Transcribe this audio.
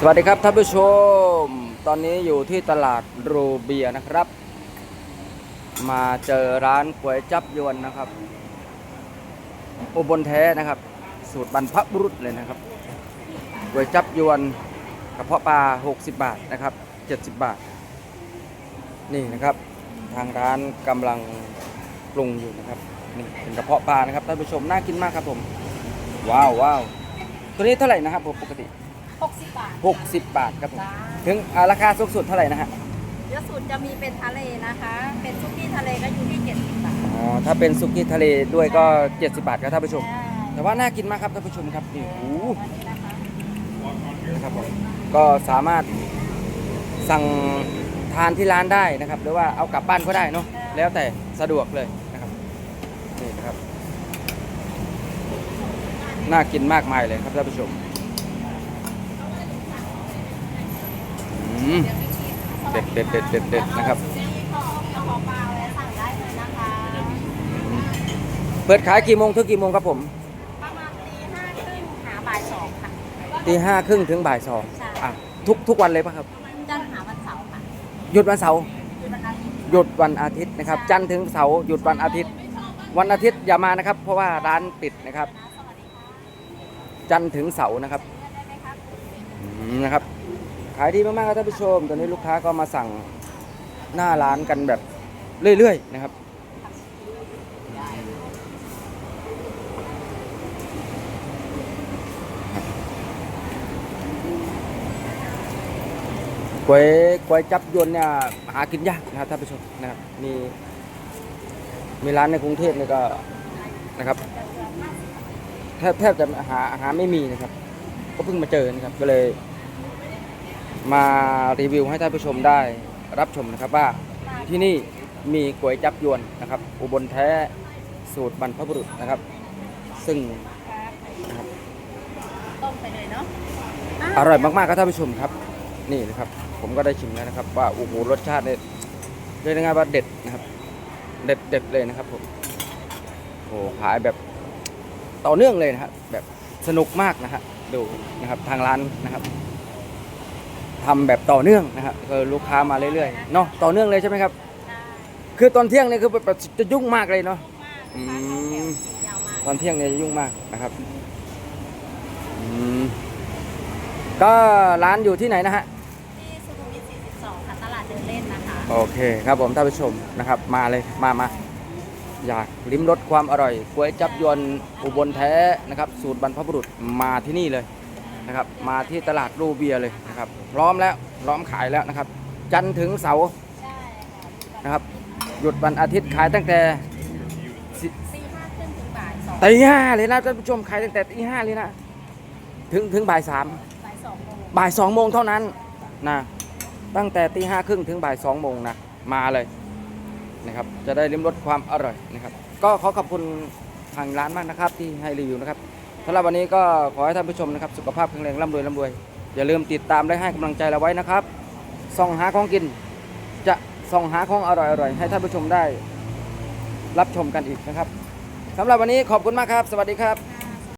สวัสดีครับท่านผู้ชม ตอนนี้อยู่ที่ตลาดโรเบียนะครับ มาเจอร้านก๋วยจับยวนนะครับอุบลแท้นะครับ สูตรบรรพบุรุษเลยนะครับก๋วยจับยวนกระเพาะปลา 60 บาทนะครับ 70 บาท นี่นะครับ ทางร้านกำลังปรุงอยู่นะครับนี่เป็นกระเพาะปลานะครับท่านผู้ชมน่ากินมากครับผม ว้าวว้าวตัวนี้เท่าไหร่นะครับผมปกติ 60 บาท60 บาทครับผมจ้าถึงอ่าราคาสูงสุดเท่าไหร่นะฮะเยอะสุดจะมีเป็นทะเลนะคะ เป็นซุกี้ทะเลก็อยู่ที่ 70 บาทอ๋อถ้าเป็นซุกี้ทะเลด้วยก็ 70 บาทครับท่านผู้ชม ใช่แต่ว่าน่ากินมากครับท่านผู้ชมครับนี่โอ้โห อันนี้นะคะนะครับผมก็สามารถสั่งทานที่ร้านได้นะครับ หรือว่าเอากลับบ้านก็ได้เนาะแล้วแต่สะดวกเลยนะครับนี่นะครับน่ากินมากมายเลยครับท่านผู้ชม มเด็ดเด็ดเด็ดเด็ดเด็ดนะครับที่ของกระเพาะปลาไว้สั่งได้เลยนะคะเปิดขายกี่โมงถึงกี่โมงครับผมประมาณตีห้าครึ่งหาบ่ายสองค่ะตีห้าครึ่งถึงบ่ายสองใช่อะทุกทุกวันเลยปะครับจันทร์หาวันเสาร์ค่ะหยุดวันเสาร์หยุดวันอาทิตย์หยุดวันอาทิตย์นะครับ จันทร์ถึงเสาร์หยุดวันอาทิตย์ วันอาทิตย์อย่ามานะครับ เพราะว่าร้านปิดนะครับสวัสดีค่ะจันทร์ถึงเสาร์นะครับได้ไหมคะอืมนะครับ ขายดีมากๆครับท่านผู้ชม ตอนนี้ลูกค้าก็มาสั่งหน้าร้านกันแบบเรื่อยๆนะครับ ก๋วยก๋วยจับยวนเนี่ยหากินยากนะครับท่านผู้ชมนะครับ มีมีร้านในกรุงเทพเนี่ยก็นะครับแทบแทบจะหาหาไม่มีนะครับ ก็เพิ่งมาเจอนะครับก็เลย มารีวิวให้ท่านผู้ชมได้รับชมนะครับว่าที่นี่มีก๋วยจับยวนนะครับ อุบลแท้สูตรบรรพบุรุษนะครับ ซึ่งต้มไปเลยเนาะอร่อยมากๆครับท่านผู้ชมครับ นี่นะครับ ผมก็ได้ชิมแล้วนะครับ ว่าโอ้โหรสชาติเนี่ยเรียกได้ไงว่าเด็ดนะครับ เด็ดเด็ดเลยนะครับผมโอ้โหขายแบบต่อเนื่องเลยนะครับแบบสนุกมากนะฮะดูนะครับทางร้านนะครับ ทำแบบต่อเนื่องนะครับคือลูกค้ามาเรื่อยๆเนาะต่อเนื่องเลยใช่ไหมครับ คือตอนเที่ยงเนี่ยคือแบบจะยุ่งมากเลยเนาะอืมยาวมากตอนเที่ยงเนี่ยจะยุ่งมากนะครับอืมก็ร้านอยู่ที่ไหนนะฮะที่สุขุมวิท42ค่ะตลาดเดินเล่นนะคะโอเคครับผมท่านผู้ชมนะครับ มาเลยมามาอยากลิ้มรสความอร่อยก๋วยจับยวนอุบลแท้นะครับ สูตรบรรพบุรุษมาที่นี่เลย นะครับ มาที่ตลาดรูเบียร์เลยนะครับ พร้อมแล้วพร้อมขายแล้วนะครับ จันทร์ถึงเสาร์ใช่ค่ะนะครับ หยุดวันอาทิตย์ขายตั้งแต่สิตีห้าครึ่งถึงบ่ายสองตีห้าเลยนะท่านผู้ชมขายตั้งแต่ตีห้าเลยนะ ถึงถึงบ่ายสามบ่ายสองโมงบ่ายสองโมงเท่านั้นนะตั้งแต่ตีห้าครึ่งถึงบ่ายสองโมงนะมาเลยนะครับ จะได้ลิ้มรสความอร่อยนะครับ ก็ขอขอบคุณทางร้านมากนะครับที่ให้รีวิวนะครับ สำหรับวันนี้ก็ขอให้ท่านผู้ชมนะครับ สุขภาพแข็งแรงร่ำรวยร่ำรวย อย่าลืมติดตามและให้กำลังใจเราไว้นะครับ ส่องหาของกิน จะส่องหาของอร่อยอร่อยให้ท่านผู้ชมได้ รับชมกันอีกนะครับสำหรับวันนี้ขอบคุณมากครับ สวัสดีครับ